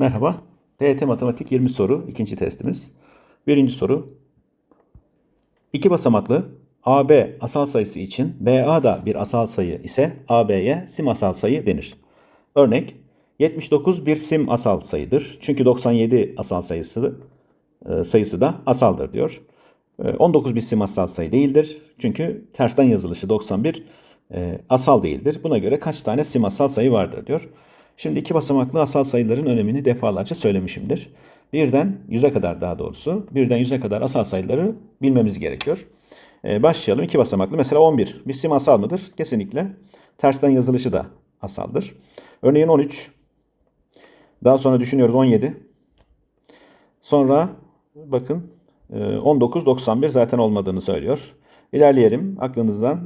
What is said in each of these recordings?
Merhaba. TYT Matematik 20 soru ikinci testimiz. Birinci soru. İki basamaklı AB asal sayısı için BA da bir asal sayı ise AB'ye sim asal sayı denir. Örnek 79 bir sim asal sayıdır. Çünkü 97 asal sayısı e, sayısı da asaldır diyor. E, 19 bir sim asal sayı değildir. Çünkü tersten yazılışı 91 e, asal değildir. Buna göre kaç tane sim asal sayı vardır diyor. Şimdi iki basamaklı asal sayıların önemini defalarca söylemişimdir. Birden yüze kadar daha doğrusu, birden yüze kadar asal sayıları bilmemiz gerekiyor. Ee, başlayalım. iki basamaklı. Mesela 11. Bir sim asal mıdır? Kesinlikle. Tersten yazılışı da asaldır. Örneğin 13. Daha sonra düşünüyoruz 17. Sonra bakın e, 19, 91 zaten olmadığını söylüyor. İlerleyelim. Aklınızdan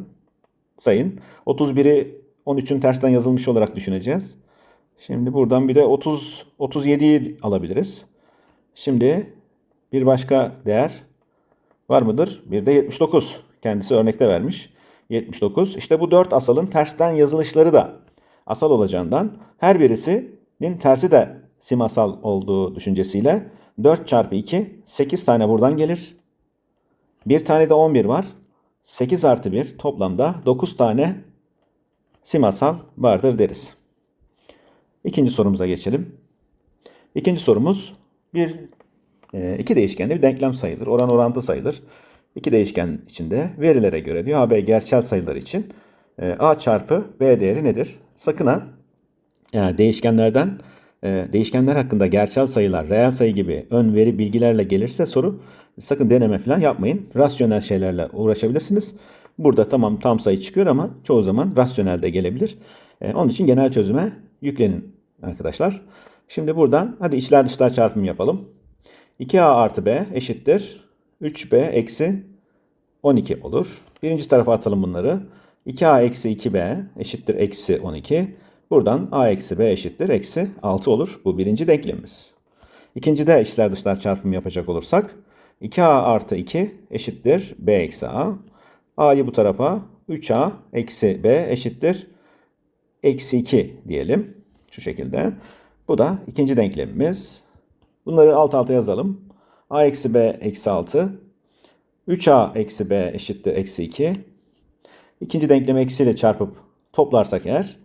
sayın. 31'i 13'ün tersten yazılmış olarak düşüneceğiz. Şimdi buradan bir de 30 37'yi alabiliriz. Şimdi bir başka değer var mıdır? Bir de 79. Kendisi örnekte vermiş. 79. İşte bu 4 asalın tersten yazılışları da asal olacağından her birisinin tersi de simasal olduğu düşüncesiyle 4 çarpı 2 8 tane buradan gelir. Bir tane de 11 var. 8 artı 1 toplamda 9 tane simasal vardır deriz. İkinci sorumuza geçelim. İkinci sorumuz bir e, iki değişkenli bir denklem sayılır. Oran orantı sayılır. İki değişken içinde verilere göre diyor AB gerçel sayılar için e, A çarpı B değeri nedir? Sakın ha yani değişkenlerden e, değişkenler hakkında gerçel sayılar, reel sayı gibi ön veri bilgilerle gelirse soru sakın deneme falan yapmayın. Rasyonel şeylerle uğraşabilirsiniz. Burada tamam tam sayı çıkıyor ama çoğu zaman rasyonel de gelebilir. Onun için genel çözüme yüklenin arkadaşlar. Şimdi buradan hadi içler dışlar çarpımı yapalım. 2a artı b eşittir 3b eksi 12 olur. Birinci tarafa atalım bunları. 2a eksi 2b eşittir eksi 12. Buradan a eksi b eşittir eksi 6 olur. Bu birinci denklemimiz. İkincide içler dışlar çarpımı yapacak olursak 2a artı 2 eşittir b eksi a. a'yı bu tarafa 3a eksi b eşittir eksi 2 diyelim. Şu şekilde. Bu da ikinci denklemimiz. Bunları alt alta yazalım. a eksi b eksi 6. 3a eksi b eşittir eksi 2. İkinci denklemi eksiyle çarpıp toplarsak eğer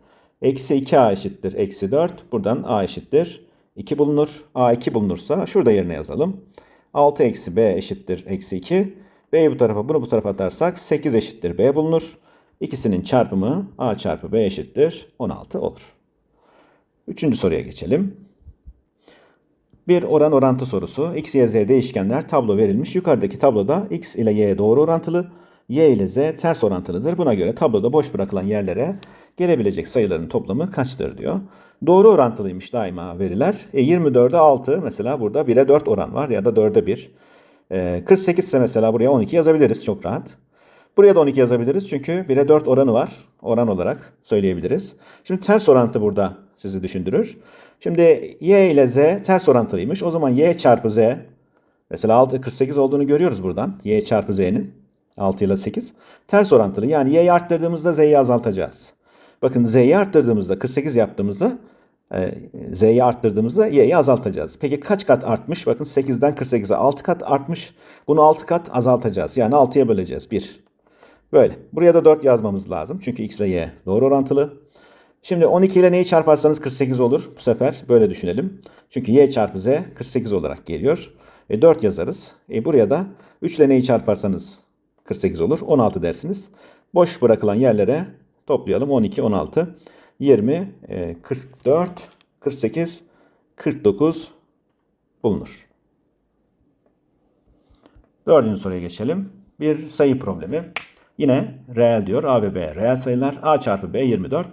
eksi 2a eşittir eksi 4. Buradan a eşittir 2 bulunur. a 2 bulunursa şurada yerine yazalım. 6 eksi b eşittir eksi 2. b'yi bu tarafa bunu bu tarafa atarsak 8 eşittir b bulunur. İkisinin çarpımı a çarpı b eşittir 16 olur. Üçüncü soruya geçelim. Bir oran orantı sorusu. X, Y, Z değişkenler tablo verilmiş. Yukarıdaki tabloda X ile Y doğru orantılı, Y ile Z ters orantılıdır. Buna göre tabloda boş bırakılan yerlere gelebilecek sayıların toplamı kaçtır diyor. Doğru orantılıymış daima veriler. E, 24'e 6 mesela burada 1'e 4 oran var ya da 4'e 1. E, 48 ise mesela buraya 12 yazabiliriz çok rahat. Buraya da 12 yazabiliriz çünkü 1'e 4 oranı var. Oran olarak söyleyebiliriz. Şimdi ters orantı burada sizi düşündürür. Şimdi y ile z ters orantılıymış. O zaman y çarpı z mesela 6 48 olduğunu görüyoruz buradan. y çarpı z'nin 6 ile 8 ters orantılı. Yani y'yi arttırdığımızda z'yi azaltacağız. Bakın z'yi arttırdığımızda 48 yaptığımızda e, z'yi arttırdığımızda y'yi azaltacağız. Peki kaç kat artmış? Bakın 8'den 48'e 6 kat artmış. Bunu 6 kat azaltacağız. Yani 6'ya böleceğiz. 1. Böyle. Buraya da 4 yazmamız lazım. Çünkü x ile y doğru orantılı. Şimdi 12 ile neyi çarparsanız 48 olur. Bu sefer böyle düşünelim. Çünkü y çarpı z 48 olarak geliyor. E 4 yazarız. E buraya da 3 ile neyi çarparsanız 48 olur. 16 dersiniz. Boş bırakılan yerlere toplayalım. 12, 16, 20, 44, 48, 49 bulunur. Dördüncü soruya geçelim. Bir sayı problemi. Yine reel diyor. A ve B reel sayılar. A çarpı B 24.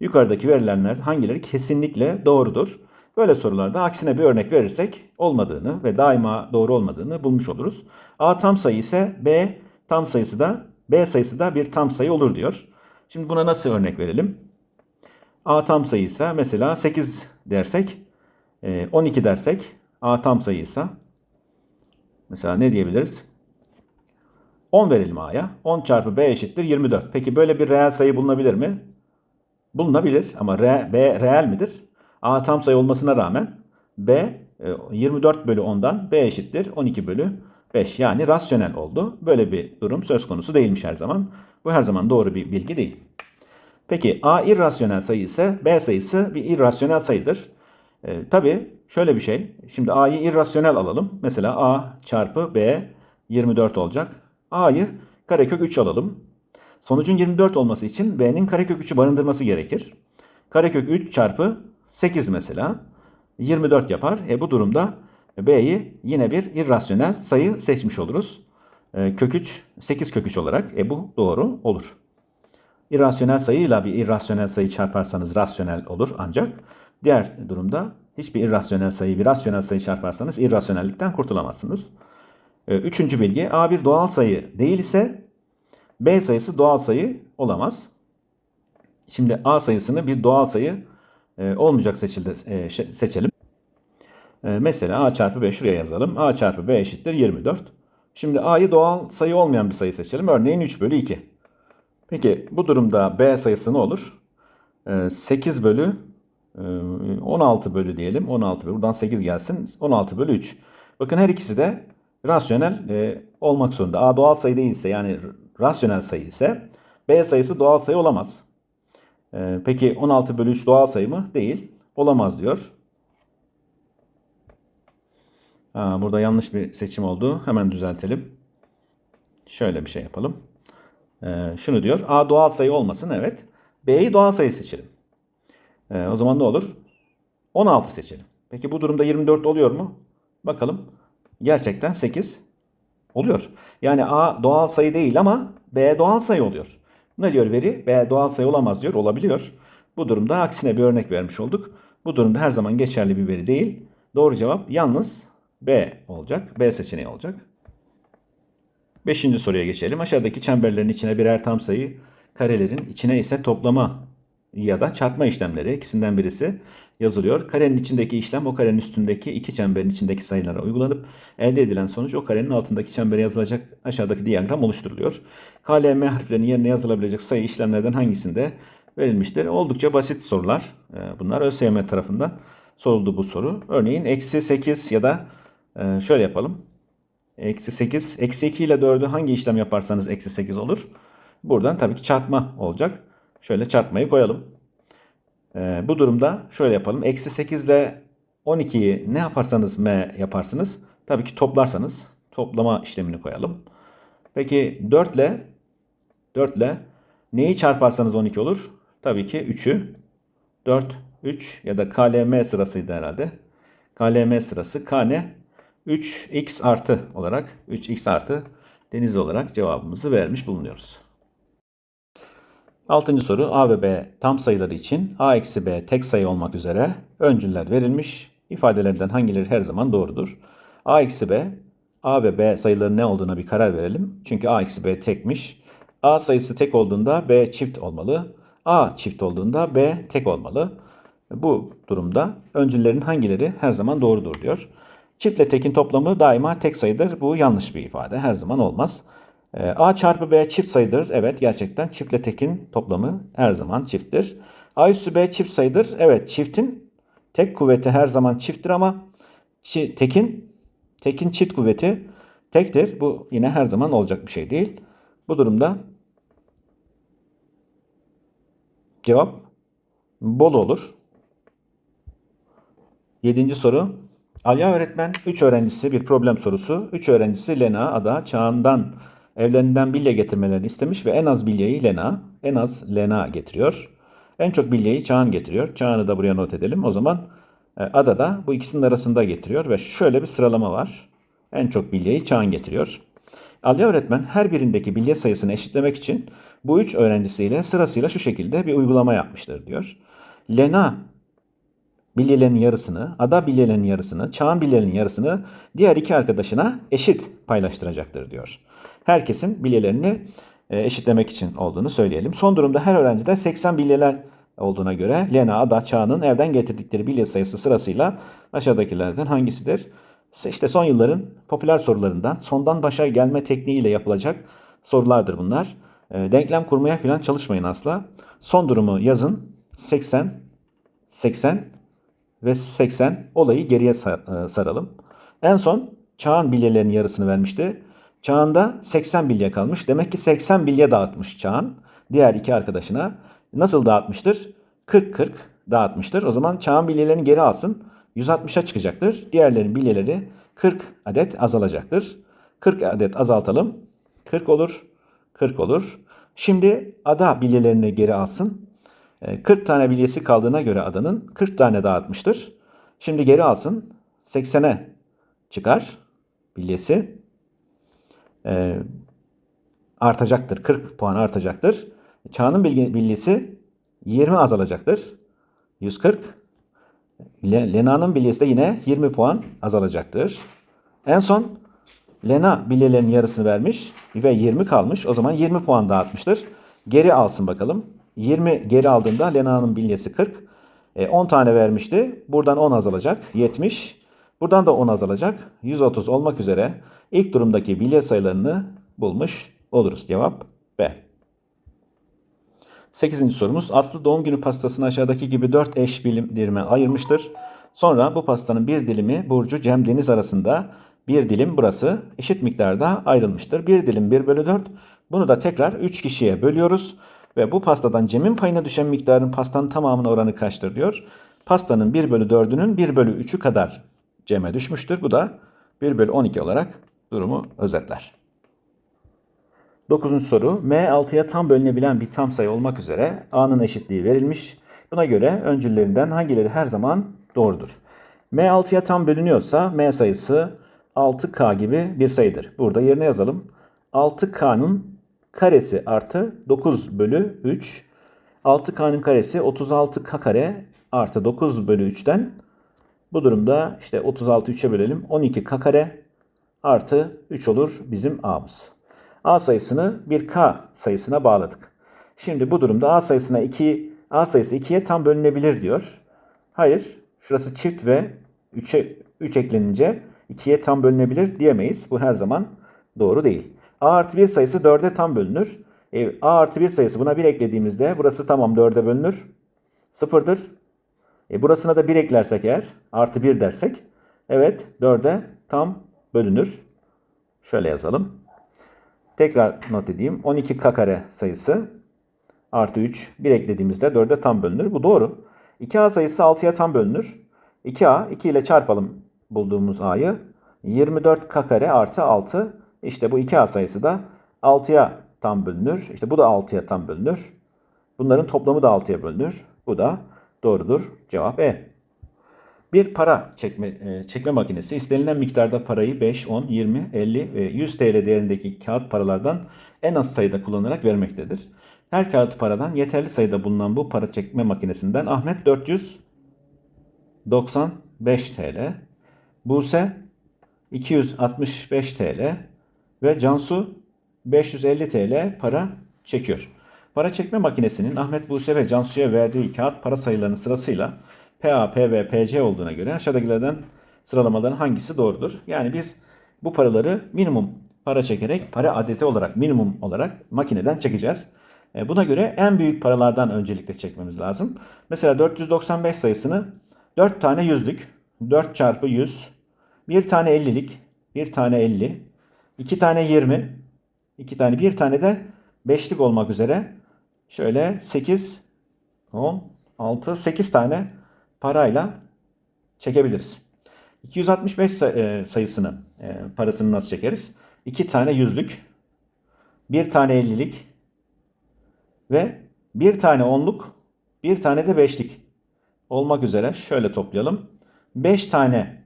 Yukarıdaki verilenler hangileri kesinlikle doğrudur? Böyle sorularda aksine bir örnek verirsek olmadığını ve daima doğru olmadığını bulmuş oluruz. A tam sayı ise B tam sayısı da B sayısı da bir tam sayı olur diyor. Şimdi buna nasıl örnek verelim? A tam sayı ise mesela 8 dersek 12 dersek A tam sayıysa mesela ne diyebiliriz? 10 verelim A'ya. 10 çarpı B eşittir 24. Peki böyle bir reel sayı bulunabilir mi? Bulunabilir ama re, B reel midir? A tam sayı olmasına rağmen B e, 24 bölü 10'dan B eşittir 12 bölü 5. Yani rasyonel oldu. Böyle bir durum söz konusu değilmiş her zaman. Bu her zaman doğru bir bilgi değil. Peki A irrasyonel sayı ise B sayısı bir irrasyonel sayıdır. E, Tabi şöyle bir şey. Şimdi A'yı irrasyonel alalım. Mesela A çarpı B 24 olacak. A'yı karekök 3 alalım. Sonucun 24 olması için B'nin karekök 3'ü barındırması gerekir. Karekök 3 çarpı 8 mesela 24 yapar. E bu durumda B'yi yine bir irrasyonel sayı seçmiş oluruz. E, kök 3 8 kök 3 olarak. E bu doğru olur. İrrasyonel sayıyla bir irrasyonel sayı çarparsanız rasyonel olur ancak diğer durumda hiçbir irrasyonel sayı bir rasyonel sayı çarparsanız irrasyonellikten kurtulamazsınız. Ee, Üçüncü bilgi A bir doğal sayı değil ise B sayısı doğal sayı olamaz. Şimdi A sayısını bir doğal sayı e, olmayacak seçildi, e, seçelim. E, mesela A çarpı B şuraya yazalım. A çarpı B eşittir 24. Şimdi A'yı doğal sayı olmayan bir sayı seçelim. Örneğin 3 bölü 2. Peki bu durumda B sayısı ne olur? Ee, 8 bölü e, 16 bölü diyelim. 16 bölü. Buradan 8 gelsin. 16 bölü 3. Bakın her ikisi de rasyonel e, olmak zorunda. A doğal sayı değilse yani rasyonel sayı ise B sayısı doğal sayı olamaz. Ee, peki 16 bölü 3 doğal sayı mı? Değil. Olamaz diyor. Aa, burada yanlış bir seçim oldu. Hemen düzeltelim. Şöyle bir şey yapalım. Ee, şunu diyor. A doğal sayı olmasın evet. B'yi doğal sayı seçelim. Ee, o zaman ne olur? 16 seçelim. Peki bu durumda 24 oluyor mu? Bakalım. Gerçekten 8 oluyor. Yani A doğal sayı değil ama B doğal sayı oluyor. Ne diyor veri? B doğal sayı olamaz diyor. Olabiliyor. Bu durumda aksine bir örnek vermiş olduk. Bu durumda her zaman geçerli bir veri değil. Doğru cevap yalnız B olacak. B seçeneği olacak. Beşinci soruya geçelim. Aşağıdaki çemberlerin içine birer tam sayı, karelerin içine ise toplama ya da çarpma işlemleri ikisinden birisi yazılıyor. Karenin içindeki işlem o karenin üstündeki iki çemberin içindeki sayılara uygulanıp elde edilen sonuç o karenin altındaki çembere yazılacak aşağıdaki diyagram oluşturuluyor. KLM harflerinin yerine yazılabilecek sayı işlemlerden hangisinde verilmiştir? Oldukça basit sorular. Ee, Bunlar ÖSYM tarafından soruldu bu soru. Örneğin eksi 8 ya da e, şöyle yapalım. Eksi 8. Eksi 2 ile 4'ü hangi işlem yaparsanız eksi 8 olur. Buradan tabii ki çarpma olacak. Şöyle çarpmayı koyalım. Ee, bu durumda şöyle yapalım. Eksi 8 ile 12'yi ne yaparsanız m yaparsınız. Tabii ki toplarsanız toplama işlemini koyalım. Peki 4 ile 4 ile neyi çarparsanız 12 olur? Tabii ki 3'ü 4, 3 ya da KLM sırasıydı herhalde. KLM sırası K ne? 3x artı olarak 3x artı deniz olarak cevabımızı vermiş bulunuyoruz. Altıncı soru A ve B tam sayıları için A eksi B tek sayı olmak üzere öncüller verilmiş. İfadelerden hangileri her zaman doğrudur? A eksi B A ve B sayıların ne olduğuna bir karar verelim. Çünkü A eksi B tekmiş. A sayısı tek olduğunda B çift olmalı. A çift olduğunda B tek olmalı. Bu durumda öncüllerin hangileri her zaman doğrudur diyor. Çiftle tekin toplamı daima tek sayıdır. Bu yanlış bir ifade. Her zaman olmaz. Ee, A çarpı B çift sayıdır. Evet gerçekten çiftle tekin toplamı her zaman çifttir. A üssü B çift sayıdır. Evet çiftin tek kuvveti her zaman çifttir ama çi- tekin tekin çift kuvveti tektir. Bu yine her zaman olacak bir şey değil. Bu durumda cevap bol olur. Yedinci soru. Alya öğretmen 3 öğrencisi bir problem sorusu. 3 öğrencisi Lena, Ada, Çağan'dan evlerinden bilye getirmelerini istemiş ve en az bilyeyi Lena, en az Lena getiriyor. En çok bilyeyi Çağan getiriyor. Çağan'ı da buraya not edelim. O zaman e, Ada da bu ikisinin arasında getiriyor ve şöyle bir sıralama var. En çok bilyeyi Çağan getiriyor. Alya öğretmen her birindeki bilye sayısını eşitlemek için bu üç öğrencisiyle sırasıyla şu şekilde bir uygulama yapmıştır diyor. Lena bilyelerin yarısını, Ada bilyelerin yarısını, Çağan bilyelerin yarısını diğer iki arkadaşına eşit paylaştıracaktır diyor. Herkesin bilyelerini e, eşitlemek için olduğunu söyleyelim. Son durumda her öğrencide 80 bilyeler olduğuna göre Lena, Ada, Çağan'ın evden getirdikleri bilye sayısı sırasıyla aşağıdakilerden hangisidir? İşte son yılların popüler sorularından sondan başa gelme tekniğiyle yapılacak sorulardır bunlar. E, Denklem kurmaya falan çalışmayın asla. Son durumu yazın. 80, 80, ve 80 olayı geriye e, saralım. En son Çağan bilyelerinin yarısını vermişti. Çağan'da 80 bilye kalmış. Demek ki 80 bilye dağıtmış Çağan diğer iki arkadaşına. Nasıl dağıtmıştır? 40-40 dağıtmıştır. O zaman Çağan bilyelerini geri alsın. 160'a çıkacaktır. Diğerlerin bilyeleri 40 adet azalacaktır. 40 adet azaltalım. 40 olur. 40 olur. Şimdi ada bilyelerini geri alsın. E, 40 tane bilyesi kaldığına göre adanın 40 tane dağıtmıştır. Şimdi geri alsın. 80'e çıkar bilyesi. E, artacaktır. 40 puan artacaktır. Çağının bilgi- bilyesi 20 azalacaktır. 140. Le- Lena'nın bilyesi de yine 20 puan azalacaktır. En son Lena bilyelerinin yarısını vermiş ve 20 kalmış. O zaman 20 puan dağıtmıştır. Geri alsın bakalım. 20 geri aldığında Lena'nın bilyesi 40. E, 10 tane vermişti. Buradan 10 azalacak. 70. Buradan da 10 azalacak. 130 olmak üzere ilk durumdaki bilye sayılarını bulmuş oluruz. Cevap B. 8. sorumuz. Aslı doğum günü pastasını aşağıdaki gibi 4 eş bilim dilime ayırmıştır. Sonra bu pastanın bir dilimi Burcu Cem Deniz arasında bir dilim burası eşit miktarda ayrılmıştır. Bir dilim 1 bölü 4. Bunu da tekrar 3 kişiye bölüyoruz. Ve bu pastadan Cem'in payına düşen miktarın pastanın tamamına oranı kaçtır diyor. Pastanın 1 bölü 4'ünün 1 bölü 3'ü kadar Cem'e düşmüştür. Bu da 1 bölü 12 olarak durumu özetler. 9. soru. M 6'ya tam bölünebilen bir tam sayı olmak üzere A'nın eşitliği verilmiş. Buna göre öncüllerinden hangileri her zaman doğrudur? M 6'ya tam bölünüyorsa M sayısı 6K gibi bir sayıdır. Burada yerine yazalım. 6K'nın karesi artı 9 bölü 3. 6K'nın karesi 36K kare artı 9 bölü 3'ten bu durumda işte 36 3'e bölelim. 12K kare artı 3 olur bizim A'mız. A sayısını bir K sayısına bağladık. Şimdi bu durumda A sayısına 2 A sayısı 2'ye tam bölünebilir diyor. Hayır. Şurası çift ve 3'e 3 eklenince 2'ye tam bölünebilir diyemeyiz. Bu her zaman doğru değil. A artı 1 sayısı 4'e tam bölünür. E, A artı 1 sayısı buna 1 eklediğimizde burası tamam 4'e bölünür. Sıfırdır. E, burasına da 1 eklersek eğer artı 1 dersek evet 4'e tam bölünür. Şöyle yazalım. Tekrar not edeyim. 12k kare sayısı artı 3 1 eklediğimizde 4'e tam bölünür. Bu doğru. 2a sayısı 6'ya tam bölünür. 2a 2 ile çarpalım bulduğumuz a'yı. 24k kare artı 6. İşte bu 2a sayısı da 6'ya tam bölünür. İşte bu da 6'ya tam bölünür. Bunların toplamı da 6'ya bölünür. Bu da doğrudur. Cevap E. Bir para çekme, e, çekme makinesi istenilen miktarda parayı 5, 10, 20, 50 ve 100 TL değerindeki kağıt paralardan en az sayıda kullanarak vermektedir. Her kağıt paradan yeterli sayıda bulunan bu para çekme makinesinden Ahmet 495 TL, Buse 265 TL ve Cansu 550 TL para çekiyor. Para çekme makinesinin Ahmet Buse ve Cansu'ya verdiği kağıt para sayılarının sırasıyla PA, PV, PC olduğuna göre aşağıdakilerden sıralamaların hangisi doğrudur? Yani biz bu paraları minimum para çekerek para adeti olarak minimum olarak makineden çekeceğiz. E, Buna göre en büyük paralardan öncelikle çekmemiz lazım. Mesela 495 sayısını 4 tane yüzlük, 4 çarpı 100, bir tane 50'lik, bir tane 50, iki tane 20, iki tane bir tane de 5'lik olmak üzere şöyle 8, 10, 6, 8 tane parayla çekebiliriz. 265 say- e, sayısını e, parasını nasıl çekeriz? 2 tane yüzlük, bir tane 50'lik ve bir tane onluk, bir tane de beşlik olmak üzere şöyle toplayalım. 5 tane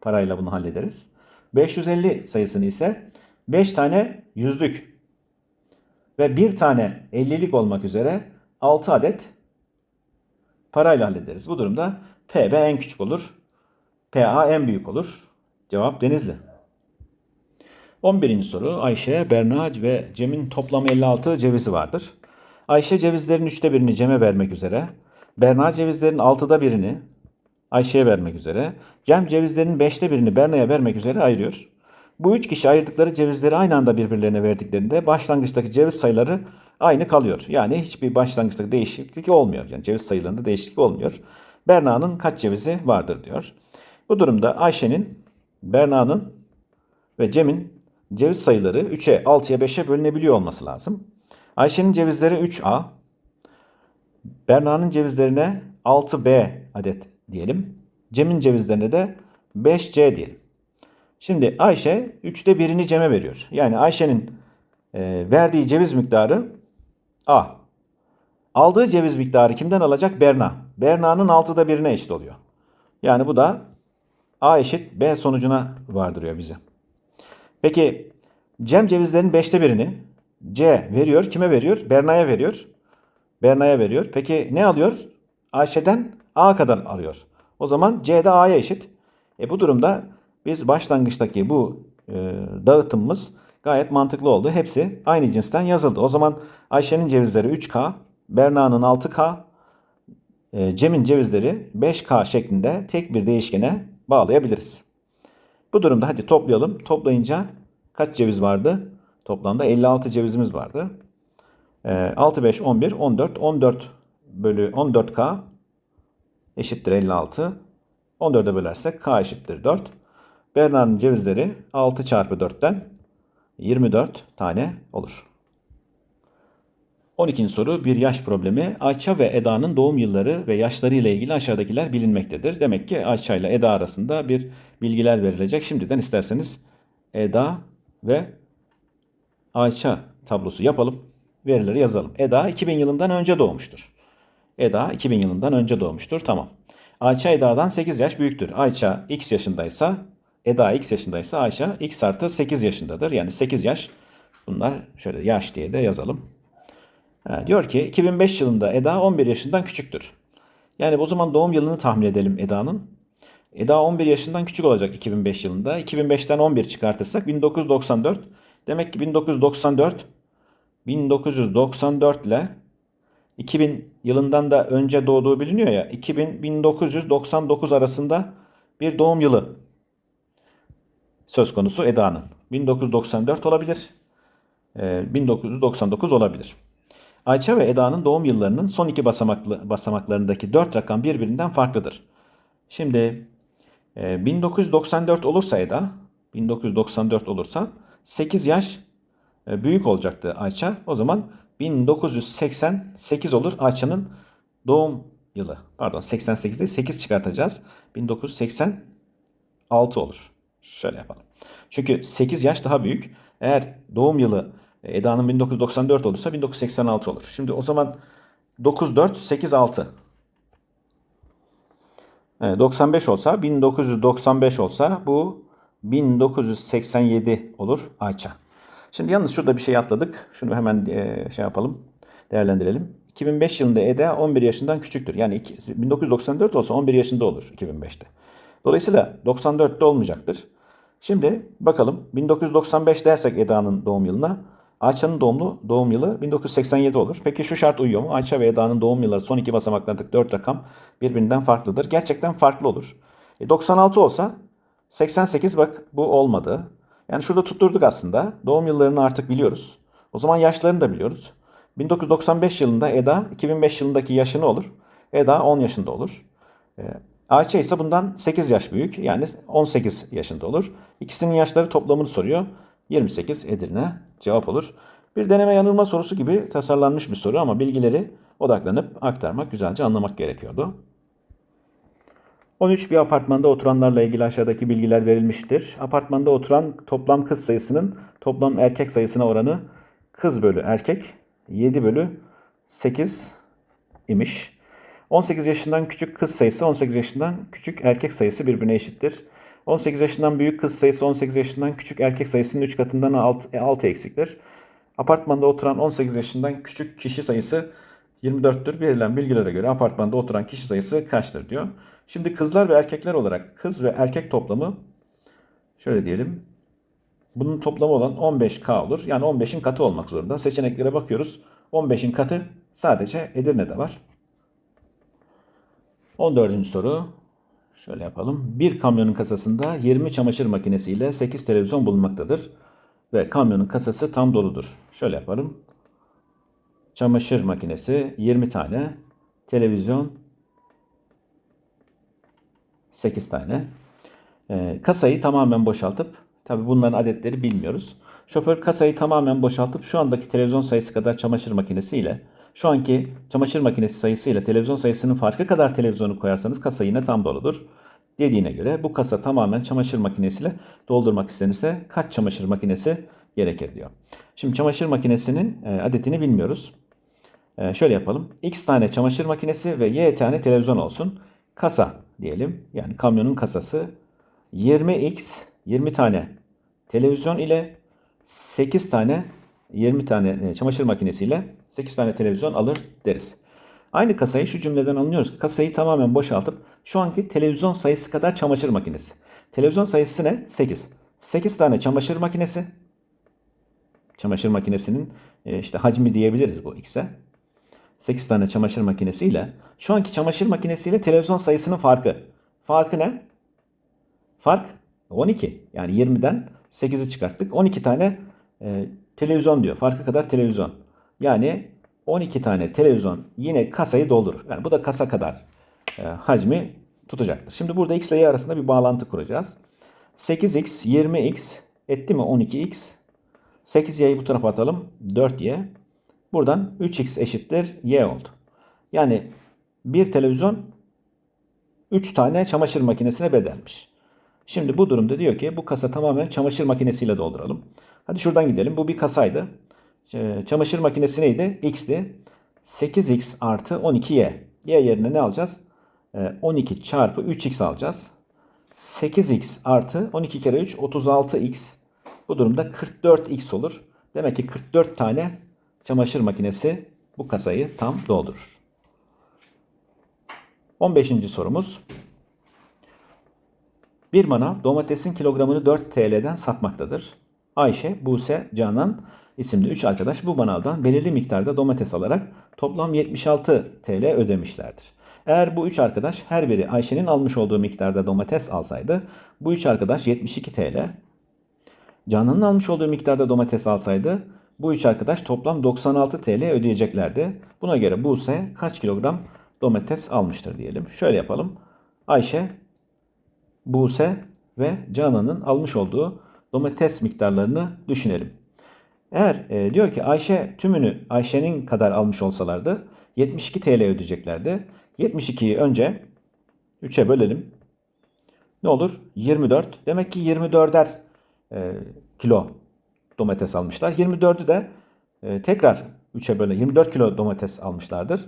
parayla bunu hallederiz. 550 sayısını ise 5 tane yüzlük ve bir tane 50'lik olmak üzere 6 adet parayla hallederiz. Bu durumda PB en küçük olur. PA en büyük olur. Cevap Denizli. 11. soru Ayşe, Berna ve Cem'in toplam 56 cevizi vardır. Ayşe cevizlerin üçte birini Cem'e vermek üzere, Berna cevizlerin altıda birini Ayşe'ye vermek üzere, Cem cevizlerin beşte birini Berna'ya vermek üzere ayırıyor. Bu üç kişi ayırdıkları cevizleri aynı anda birbirlerine verdiklerinde başlangıçtaki ceviz sayıları aynı kalıyor. Yani hiçbir başlangıçtaki değişiklik olmuyor. Yani ceviz sayılarında değişiklik olmuyor. Berna'nın kaç cevizi vardır diyor. Bu durumda Ayşe'nin, Berna'nın ve Cem'in ceviz sayıları 3'e, 6'ya, 5'e bölünebiliyor olması lazım. Ayşe'nin cevizleri 3A, Berna'nın cevizlerine 6B adet diyelim. Cem'in cevizlerine de 5C diyelim. Şimdi Ayşe 3'te birini Cem'e veriyor. Yani Ayşe'nin e, verdiği ceviz miktarı A. Aldığı ceviz miktarı kimden alacak? Berna. Berna'nın 6'da birine eşit oluyor. Yani bu da A eşit B sonucuna vardırıyor bizi. Peki Cem cevizlerin 5'te birini C veriyor. Kime veriyor? Berna'ya veriyor. Berna'ya veriyor. Peki ne alıyor? Ayşe'den A kadar alıyor. O zaman C de A'ya eşit. E bu durumda biz başlangıçtaki bu e, dağıtımımız gayet mantıklı oldu. Hepsi aynı cinsten yazıldı. O zaman Ayşe'nin cevizleri 3K, Berna'nın 6K, e, Cem'in cevizleri 5K şeklinde tek bir değişkene bağlayabiliriz. Bu durumda hadi toplayalım. Toplayınca kaç ceviz vardı? Toplamda 56 cevizimiz vardı. E, 6, 5, 11, 14. 14 bölü 14K eşittir 56. 14'e bölersek K eşittir 4. Berna'nın cevizleri 6 çarpı 4'ten 24 tane olur. 12. soru bir yaş problemi. Ayça ve Eda'nın doğum yılları ve yaşları ile ilgili aşağıdakiler bilinmektedir. Demek ki Ayça ile Eda arasında bir bilgiler verilecek. Şimdiden isterseniz Eda ve Ayça tablosu yapalım. Verileri yazalım. Eda 2000 yılından önce doğmuştur. Eda 2000 yılından önce doğmuştur. Tamam. Ayça Eda'dan 8 yaş büyüktür. Ayça x yaşındaysa Eda x yaşındaysa Ayşe x artı 8 yaşındadır. Yani 8 yaş. Bunlar şöyle yaş diye de yazalım. Ha, diyor ki 2005 yılında Eda 11 yaşından küçüktür. Yani o zaman doğum yılını tahmin edelim Eda'nın. Eda 11 yaşından küçük olacak 2005 yılında. 2005'ten 11 çıkartırsak 1994. Demek ki 1994 1994 ile 2000 yılından da önce doğduğu biliniyor ya. 2000 1999 arasında bir doğum yılı söz konusu Eda'nın. 1994 olabilir. 1999 olabilir. Ayça ve Eda'nın doğum yıllarının son iki basamaklı, basamaklarındaki dört rakam birbirinden farklıdır. Şimdi 1994 olursa Eda, 1994 olursa 8 yaş büyük olacaktı Ayça. O zaman 1988 olur Ayça'nın doğum yılı. Pardon 88 değil 8 çıkartacağız. 1986 olur. Şöyle yapalım. Çünkü 8 yaş daha büyük. Eğer doğum yılı Eda'nın 1994 olursa 1986 olur. Şimdi o zaman 94, 8, 6. 95 olsa 1995 olsa bu 1987 olur Ayça. Şimdi yalnız şurada bir şey atladık. Şunu hemen şey yapalım. Değerlendirelim. 2005 yılında Eda 11 yaşından küçüktür. Yani 1994 olsa 11 yaşında olur 2005'te. Dolayısıyla 94'te olmayacaktır. Şimdi bakalım 1995 dersek Eda'nın doğum yılına Ayça'nın doğumlu doğum yılı 1987 olur. Peki şu şart uyuyor mu? Ayça ve Eda'nın doğum yılları son iki basamaklardaki 4 rakam birbirinden farklıdır. Gerçekten farklı olur. E 96 olsa 88 bak bu olmadı. Yani şurada tutturduk aslında. Doğum yıllarını artık biliyoruz. O zaman yaşlarını da biliyoruz. 1995 yılında Eda 2005 yılındaki yaşını olur. Eda 10 yaşında olur. E, Ayça ise bundan 8 yaş büyük. Yani 18 yaşında olur. İkisinin yaşları toplamını soruyor. 28 Edirne cevap olur. Bir deneme yanılma sorusu gibi tasarlanmış bir soru ama bilgileri odaklanıp aktarmak, güzelce anlamak gerekiyordu. 13 bir apartmanda oturanlarla ilgili aşağıdaki bilgiler verilmiştir. Apartmanda oturan toplam kız sayısının toplam erkek sayısına oranı kız bölü erkek 7 bölü 8 imiş. 18 yaşından küçük kız sayısı 18 yaşından küçük erkek sayısı birbirine eşittir. 18 yaşından büyük kız sayısı 18 yaşından küçük erkek sayısının 3 katından 6, 6 eksiktir. Apartmanda oturan 18 yaşından küçük kişi sayısı 24'tür. Verilen bilgilere göre apartmanda oturan kişi sayısı kaçtır diyor. Şimdi kızlar ve erkekler olarak kız ve erkek toplamı şöyle diyelim. Bunun toplamı olan 15K olur. Yani 15'in katı olmak zorunda. Seçeneklere bakıyoruz. 15'in katı sadece Edirne'de var. 14. soru. Şöyle yapalım. Bir kamyonun kasasında 20 çamaşır makinesi ile 8 televizyon bulunmaktadır. Ve kamyonun kasası tam doludur. Şöyle yaparım. Çamaşır makinesi 20 tane. Televizyon 8 tane. Ee, kasayı tamamen boşaltıp, tabi bunların adetleri bilmiyoruz. Şoför kasayı tamamen boşaltıp şu andaki televizyon sayısı kadar çamaşır makinesiyle, şu anki çamaşır makinesi sayısıyla televizyon sayısının farkı kadar televizyonu koyarsanız kasa yine tam doludur. Dediğine göre bu kasa tamamen çamaşır makinesiyle doldurmak istenirse kaç çamaşır makinesi gerekir diyor. Şimdi çamaşır makinesinin e, adetini bilmiyoruz. E, şöyle yapalım. X tane çamaşır makinesi ve Y tane televizyon olsun. Kasa diyelim. Yani kamyonun kasası 20X 20 tane televizyon ile 8 tane 20 tane e, çamaşır makinesiyle 8 tane televizyon alır deriz. Aynı kasayı şu cümleden anlıyoruz ki kasayı tamamen boşaltıp şu anki televizyon sayısı kadar çamaşır makinesi. Televizyon sayısı ne? 8. 8 tane çamaşır makinesi. Çamaşır makinesinin e, işte hacmi diyebiliriz bu X'e. 8 tane çamaşır makinesiyle şu anki çamaşır makinesiyle televizyon sayısının farkı. Farkı ne? Fark 12. Yani 20'den 8'i çıkarttık. 12 tane e, televizyon diyor. Farkı kadar televizyon. Yani 12 tane televizyon yine kasayı doldurur. Yani bu da kasa kadar e, hacmi tutacaktır. Şimdi burada x ile y arasında bir bağlantı kuracağız. 8x 20x etti mi 12x? 8y'yi bu tarafa atalım. 4y. Buradan 3x eşittir y oldu. Yani bir televizyon 3 tane çamaşır makinesine bedelmiş. Şimdi bu durumda diyor ki bu kasa tamamen çamaşır makinesiyle dolduralım. Hadi şuradan gidelim. Bu bir kasaydı. Çamaşır makinesi neydi? X'ti. 8x artı 12y. Y yerine ne alacağız? Ee, 12 çarpı 3x alacağız. 8x artı 12 kere 3 36x. Bu durumda 44x olur. Demek ki 44 tane çamaşır makinesi bu kasayı tam doldurur. 15. sorumuz. Bir manav domatesin kilogramını 4 TL'den satmaktadır. Ayşe, Buse, Canan isimli 3 arkadaş bu manavdan belirli miktarda domates alarak toplam 76 TL ödemişlerdir. Eğer bu 3 arkadaş her biri Ayşe'nin almış olduğu miktarda domates alsaydı bu 3 arkadaş 72 TL, Canan'ın almış olduğu miktarda domates alsaydı bu 3 arkadaş toplam 96 TL ödeyeceklerdi. Buna göre Buse kaç kilogram domates almıştır diyelim. Şöyle yapalım. Ayşe Buse ve Canan'ın almış olduğu domates miktarlarını düşünelim. Eğer e, diyor ki Ayşe tümünü Ayşe'nin kadar almış olsalardı 72 TL ödeyeceklerdi. 72'yi önce 3'e bölelim. Ne olur? 24. Demek ki 24'er e, kilo domates almışlar. 24'ü de e, tekrar 3'e böle 24 kilo domates almışlardır.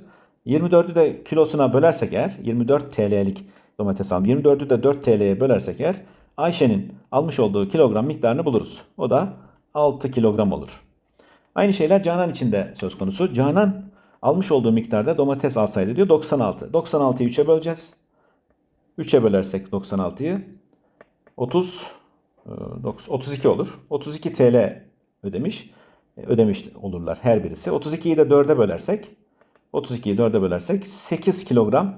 24'ü de kilosuna bölersek eğer 24 TL'lik domates almış. 24'ü de 4 TL'ye bölersek eğer Ayşe'nin almış olduğu kilogram miktarını buluruz. O da 6 kilogram olur. Aynı şeyler Canan için de söz konusu. Canan almış olduğu miktarda domates alsaydı diyor 96. 96'yı 3'e böleceğiz. 3'e bölersek 96'yı 30 e, 32 olur. 32 TL ödemiş. E, Ödemiş olurlar her birisi. 32'yi de 4'e bölersek 32'yi 4'e bölersek 8 kilogram.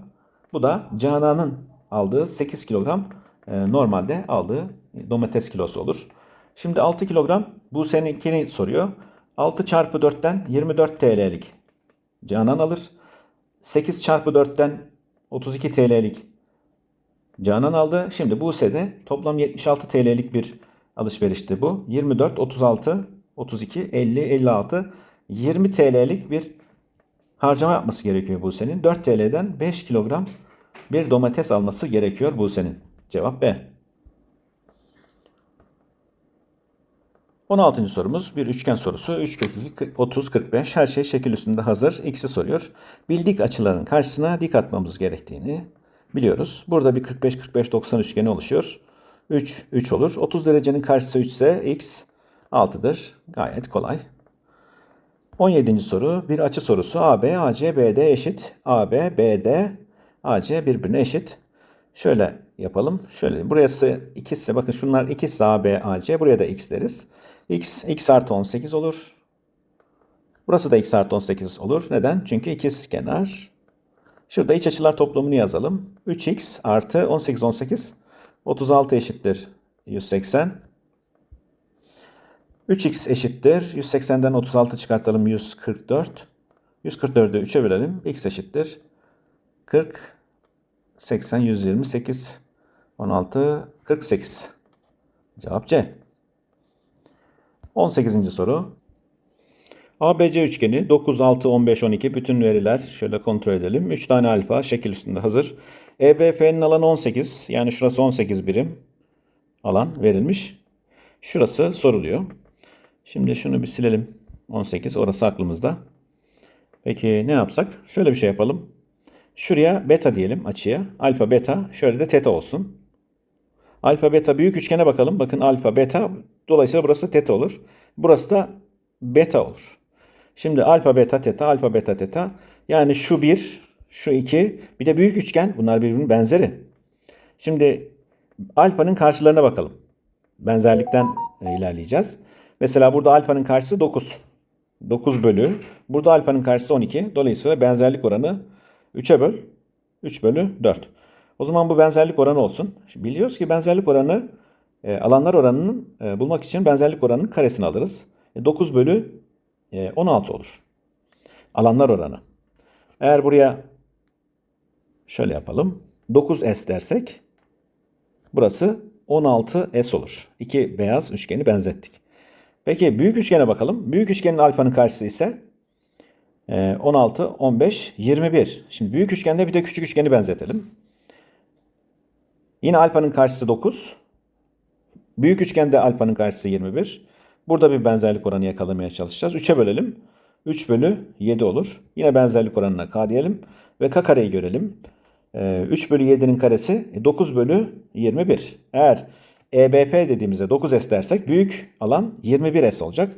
Bu da Canan'ın aldığı 8 kilogram e, normalde aldığı domates kilosu olur. Şimdi 6 kilogram bu seninkini soruyor. 6 çarpı 4'ten 24 TL'lik Canan alır. 8 çarpı 4'ten 32 TL'lik Canan aldı. Şimdi Buse'de toplam 76 TL'lik bir alışverişti bu. 24, 36, 32, 50, 56, 20 TL'lik bir harcama yapması gerekiyor Buse'nin. 4 TL'den 5 kilogram bir domates alması gerekiyor Buse'nin. Cevap B. 16. sorumuz bir üçgen sorusu. 3 kök 2, 30, 45. Her şey şekil üstünde hazır. X'i soruyor. Bildik açıların karşısına dik atmamız gerektiğini biliyoruz. Burada bir 45, 45, 90 üçgeni oluşuyor. 3, 3 olur. 30 derecenin karşısı 3 ise X 6'dır. Gayet kolay. 17. soru bir açı sorusu. AB, AC, BD eşit. AB, BD, AC birbirine eşit. Şöyle yapalım. Şöyle burası ikisi bakın şunlar ikisi AB, AC. Buraya da X deriz. X, X artı 18 olur. Burası da X artı 18 olur. Neden? Çünkü ikiz kenar. Şurada iç açılar toplamını yazalım. 3x artı 18 18 36 eşittir 180. 3x eşittir. 180'den 36 çıkartalım 144. 144'ü 3'e bölelim. x eşittir. 40 80 128 16, 48. Cevap C. 18. soru. ABC üçgeni 9, 6, 15, 12 bütün veriler şöyle kontrol edelim. 3 tane alfa şekil üstünde hazır. EBF'nin alanı 18 yani şurası 18 birim alan verilmiş. Şurası soruluyor. Şimdi şunu bir silelim. 18 orası aklımızda. Peki ne yapsak? Şöyle bir şey yapalım. Şuraya beta diyelim açıya. Alfa beta şöyle de teta olsun. Alfa beta büyük üçgene bakalım. Bakın alfa beta dolayısıyla burası teta olur. Burası da beta olur. Şimdi alfa beta teta alfa beta teta yani şu bir şu iki bir de büyük üçgen bunlar birbirinin benzeri. Şimdi alfanın karşılarına bakalım. Benzerlikten e, ilerleyeceğiz. Mesela burada alfanın karşısı 9. 9 bölü. Burada alfanın karşısı 12. Dolayısıyla benzerlik oranı 3'e böl. 3 bölü 4. O zaman bu benzerlik oranı olsun. Biliyoruz ki benzerlik oranı alanlar oranının e, bulmak için benzerlik oranının karesini alırız. E, 9 bölü e, 16 olur. Alanlar oranı. Eğer buraya şöyle yapalım. 9S dersek burası 16S olur. İki beyaz üçgeni benzettik. Peki büyük üçgene bakalım. Büyük üçgenin alfanın karşısı ise e, 16, 15, 21. Şimdi büyük üçgende bir de küçük üçgeni benzetelim. Yine alfanın karşısı 9. Büyük üçgende alfanın karşısı 21. Burada bir benzerlik oranı yakalamaya çalışacağız. 3'e bölelim. 3 bölü 7 olur. Yine benzerlik oranına k diyelim. Ve k kareyi görelim. Ee, 3 bölü 7'nin karesi 9 bölü 21. Eğer EBP dediğimizde 9S dersek büyük alan 21S olacak.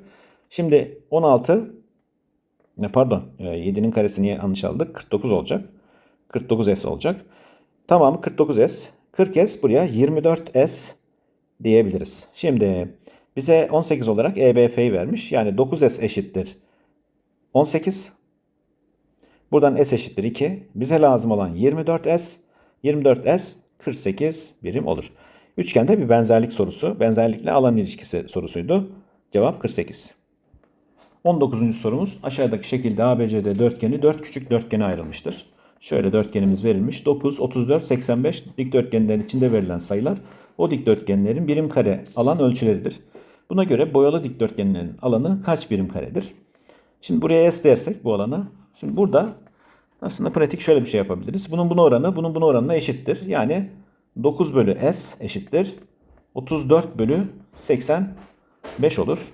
Şimdi 16 ne pardon 7'nin karesini yanlış aldık. 49 olacak. 49S olacak. Tamamı 49S. 40S buraya 24S diyebiliriz. Şimdi bize 18 olarak EBF'yi vermiş. Yani 9S eşittir 18. Buradan S eşittir 2. Bize lazım olan 24S. 24S 48 birim olur. Üçgende bir benzerlik sorusu. Benzerlikle alan ilişkisi sorusuydu. Cevap 48. 19. sorumuz aşağıdaki şekilde ABCD dörtgeni 4 küçük dörtgene ayrılmıştır. Şöyle dörtgenimiz verilmiş. 9, 34, 85 dikdörtgenlerin içinde verilen sayılar o dikdörtgenlerin birim kare alan ölçüleridir. Buna göre boyalı dikdörtgenlerin alanı kaç birim karedir? Şimdi buraya S dersek bu alana. Şimdi burada aslında pratik şöyle bir şey yapabiliriz. Bunun buna oranı bunun buna oranına eşittir. Yani 9 bölü S eşittir. 34 bölü 85 olur.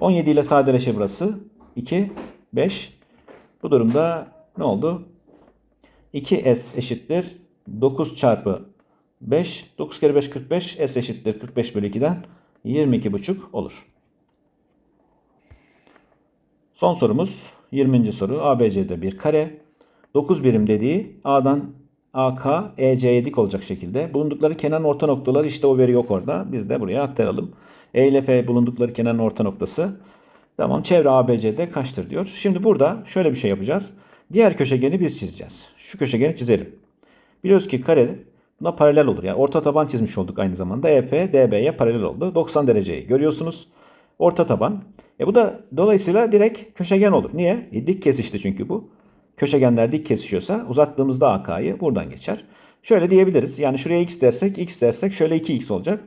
17 ile sadeleşe burası. 2, 5. Bu durumda ne oldu? 2S eşittir. 9 çarpı 5. 9 kere 5 45. S eşittir 45 bölü 2'den 22,5 olur. Son sorumuz 20. soru. ABC'de bir kare. 9 birim dediği A'dan AK, EC'ye dik olacak şekilde. Bulundukları kenar orta noktaları işte o veri yok orada. Biz de buraya aktaralım. E ile F bulundukları kenarın orta noktası. Tamam çevre ABC'de kaçtır diyor. Şimdi burada şöyle bir şey yapacağız. Diğer köşegeni biz çizeceğiz. Şu köşegeni çizelim. Biliyoruz ki kare buna paralel olur. Yani orta taban çizmiş olduk aynı zamanda. EF DB'ye paralel oldu. 90 dereceyi görüyorsunuz. Orta taban. E bu da dolayısıyla direkt köşegen olur. Niye? E dik kesişti çünkü bu. Köşegenler dik kesişiyorsa uzattığımızda AK'yı buradan geçer. Şöyle diyebiliriz. Yani şuraya x dersek x dersek şöyle 2x olacak.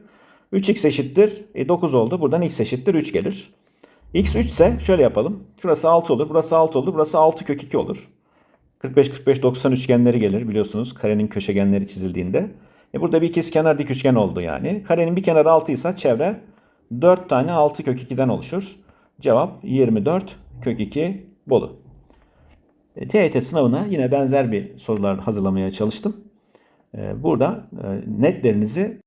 3x eşittir. E 9 oldu. Buradan x eşittir 3 gelir. x 3 ise şöyle yapalım. Şurası 6 olur. Burası 6 olur. Burası 6 kök 2 olur. 45 45 90 üçgenleri gelir biliyorsunuz karenin köşegenleri çizildiğinde. E burada bir ikiz kenar dik üçgen oldu yani. Karenin bir kenarı 6 ise çevre 4 tane 6 kök 2'den oluşur. Cevap 24 kök 2 Bolu. E, TYT sınavına yine benzer bir sorular hazırlamaya çalıştım. E, burada e, netlerinizi